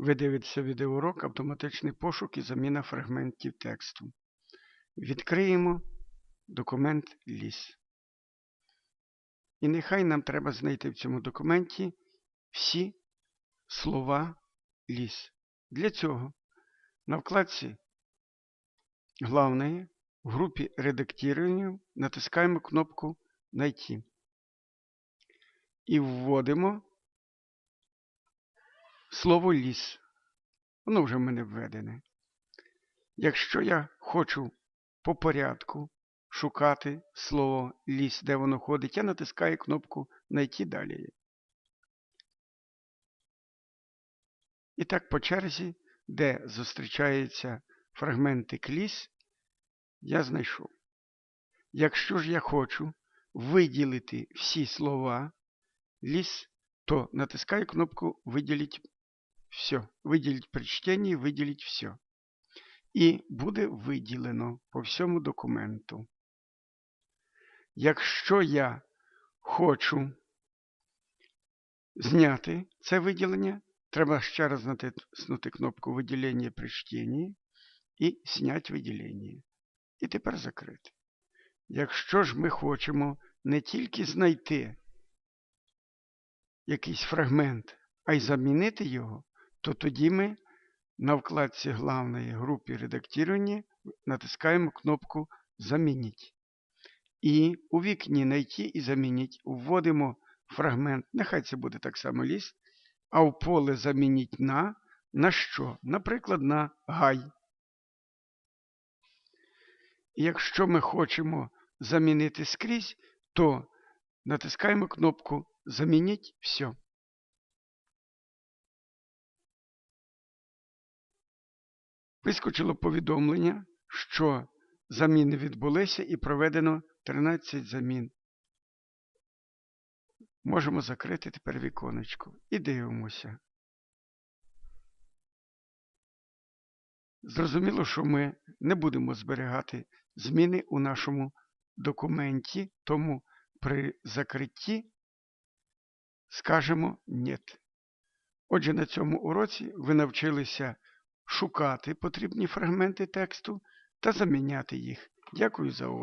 Ви дивитеся відеоурок автоматичний пошук і заміна фрагментів тексту. Відкриємо документ ліс. І нехай нам треба знайти в цьому документі всі слова ліс. Для цього на вкладці Главное в групі редактування натискаємо кнопку Найти і вводимо слово ліс. Воно вже в мене введене. Якщо я хочу по порядку шукати слово ліс, де воно ходить, я натискаю кнопку Найти далі. І так по черзі, де зустрічаються фрагментик ліс, я знайшов. Якщо ж я хочу виділити всі слова ліс, то натискаю кнопку Виділіть все. Виділіть при чтенні, виділіть все. І буде виділено по всьому документу. Якщо я хочу зняти це виділення, треба ще раз натиснути кнопку виділення при чтенні і зняти виділення. І тепер закрити. Якщо ж ми хочемо не тільки знайти якийсь фрагмент, а й замінити його, то тоді ми на вкладці главної групи редактування натискаємо кнопку Замініть. І у вікні «Найти і замініть вводимо фрагмент, нехай це буде так само ліст, а в поле замініть на на що? Наприклад, на гай. Якщо ми хочемо замінити скрізь, то натискаємо кнопку Замініть все. Вискочило повідомлення, що заміни відбулися і проведено 13 замін. Можемо закрити тепер віконечко і дивимося. Зрозуміло, що ми не будемо зберігати зміни у нашому документі, тому при закритті скажемо «Нет». Отже, на цьому уроці ви навчилися шукати потрібні фрагменти тексту та заміняти їх. Дякую за увагу.